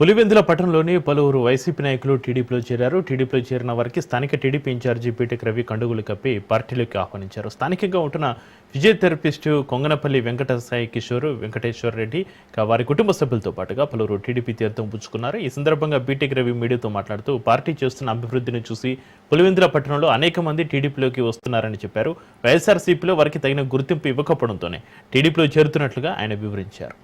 పులివెందుల పట్టణంలోని పలువురు వైసీపీ నాయకులు టీడీపీలో చేరారు. టీడీపీలో చేరిన వారికి స్థానిక టీడీపీ ఇన్ఛార్జి పీటెక్ రవి కండుగులు కప్పి పార్టీలోకి ఆహ్వానించారు. స్థానికంగా ఉంటున్న ఫిజియోథెరపిస్టు కొంగనపల్లి వెంకట సాయి కిషోర్ వెంకటేశ్వర్ రెడ్డి వారి కుటుంబ సభ్యులతో పాటుగా పలువురు టీడీపీ తీర్థం పుచ్చుకున్నారు. ఈ సందర్భంగా బీటెక్ రవి మీడియాతో మాట్లాడుతూ పార్టీ చేస్తున్న అభివృద్ధిని చూసి పులివెందుల పట్టణంలో అనేక మంది టీడీపీలోకి వస్తున్నారని చెప్పారు. వైఎస్ఆర్సీపీలో వారికి తగిన గుర్తింపు ఇవ్వకపోవడంతోనే టీడీపీలో చేరుతున్నట్లుగా ఆయన వివరించారు.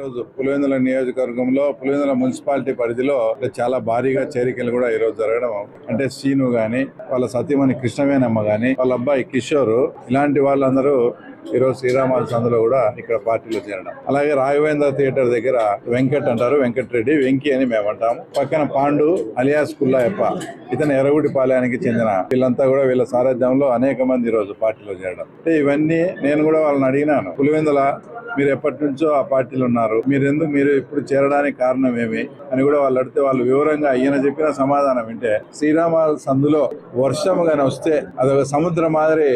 ఈరోజు పులివెందుల నియోజకవర్గంలో పులివెందుల మున్సిపాలిటీ పరిధిలో చాలా భారీగా చేరికలు కూడా ఈరోజు జరగడం అంటే శ్రీను గాని వాళ్ళ సతీమణి కృష్ణవేనమ్మ గాని వాళ్ళ అబ్బాయి కిషోర్ ఇలాంటి వాళ్ళందరూ ఈరోజు శ్రీరామాల సందులో కూడా ఇక్కడ పార్టీలో చేరడం. అలాగే రాఘవేంద్ర థియేటర్ దగ్గర వెంకట్ అంటారు వెంకట్ రెడ్డి వెంకీ అని మేము అంటాము పక్కన పాండు అలియాస్ కుల్లాయప్ప ఇతను ఎర్రగుడిపాలయానికి చెందిన వీళ్ళంతా కూడా వీళ్ళ సారథ్యంలో అనేక మంది ఈరోజు పార్టీలో చేరడం. అంటే ఇవన్నీ నేను కూడా వాళ్ళని అడిగినాను. పులివెందుల మీరు ఎప్పటి నుంచో ఆ పార్టీలు ఉన్నారు. మీరు ఎందుకు మీరు ఇప్పుడు చేరడానికి కారణం ఏమి అని కూడా వాళ్ళు అడిగితే వాళ్ళు వివరంగా ఈయన చెప్పిన సమాధానం వింటే శ్రీరామ సందులో వర్షం కానీ వస్తే అదొక సముద్రం మాదిరి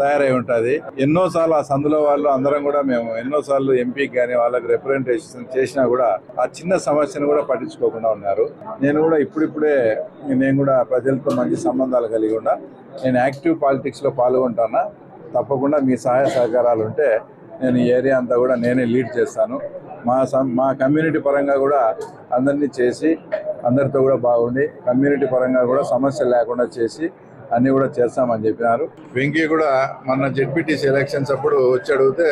తయారై ఉంటుంది. ఎన్నోసార్లు ఆ సందులో వాళ్ళు అందరం కూడా మేము ఎన్నో సార్లు ఎంపీకి కానీ వాళ్ళకి రిప్రజెంటేషన్ చేసినా కూడా ఆ చిన్న సమస్యను కూడా పట్టించుకోకుండా ఉన్నారు. నేను కూడా ఇప్పుడిప్పుడే నేను కూడా ప్రజలతో మంచి సంబంధాలు కలిగి ఉన్నా. నేను యాక్టివ్ పాలిటిక్స్లో పాల్గొంటానా? తప్పకుండా మీ సహాయ సహకారాలు ఉంటే నేను ఈ ఏరియా అంతా కూడా నేనే లీడ్ చేస్తాను. మా మా కమ్యూనిటీ పరంగా కూడా అందరినీ చేసి అందరితో కూడా బాగుండి కమ్యూనిటీ పరంగా కూడా సమస్య లేకుండా చేసి అన్నీ కూడా చేస్తామని చెప్పినారు. వెంకీ కూడా మొన్న జెడ్పీటీసీ ఎలక్షన్స్ అప్పుడు వచ్చి అడిగితే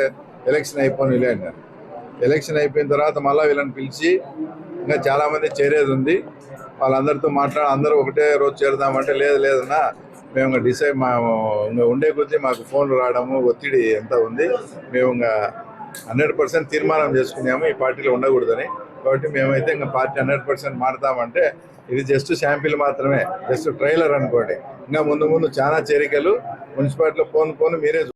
ఎలక్షన్ అయిపోయి అన్నారు. ఎలక్షన్ అయిపోయిన తర్వాత మళ్ళీ వీళ్ళని పిలిచి ఇంకా చాలామంది చేరేది ఉంది. వాళ్ళందరితో మాట్లాడి అందరూ ఒకటే రోజు చేరుదామంటే లేదు లేదన్నా మేము ఇంకా డిసైడ్ మా ఇంకా ఉండే కొద్దీ మాకు ఫోన్లు రావడము ఒత్తిడి ఎంత ఉంది మేము ఇంకా హండ్రెడ్ పర్సెంట్ తీర్మానం చేసుకున్నాము ఈ పార్టీలో ఉండకూడదని. కాబట్టి మేమైతే ఇంకా పార్టీ హండ్రెడ్ పర్సెంట్ మారుతామంటే ఇది జస్ట్ శాంపిల్ మాత్రమే జస్ట్ ట్రైలర్ అనుకోండి. ఇంకా ముందు ముందు చాలా చేరికలు మున్సిపాలిటీలో పోను పోను మీరే